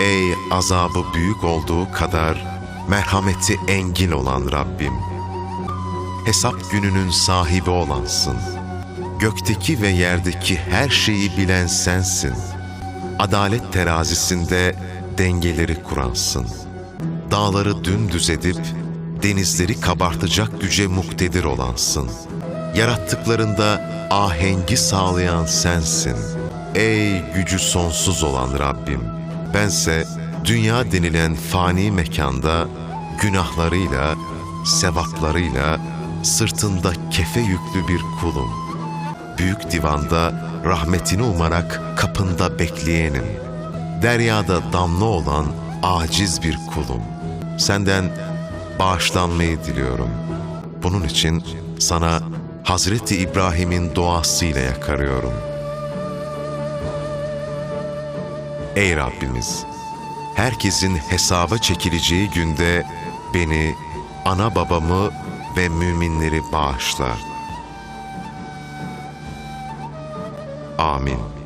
Ey azabı büyük olduğu kadar merhameti engin olan Rabbim. Hesap gününün sahibi olansın. Gökteki ve yerdeki her şeyi bilen sensin. Adalet terazisinde dengeleri kuransın. Dağları dümdüz edip denizleri kabartacak güce muktedir olansın. Yarattıklarında ahengi sağlayan sensin. Ey gücü sonsuz olan Rabbim! Bense dünya denilen fani mekanda günahlarıyla, sevaplarıyla sırtında kefe yüklü bir kulum. Büyük divanda rahmetini umarak kapında bekleyenim. Deryada damla olan aciz bir kulum. Senden bağışlanmayı diliyorum. Bunun için sana Hazreti İbrahim'in duasıyla yakarıyorum. Ey Rabbimiz! Herkesin hesaba çekileceği günde beni, ana babamı ve müminleri bağışla. Amin.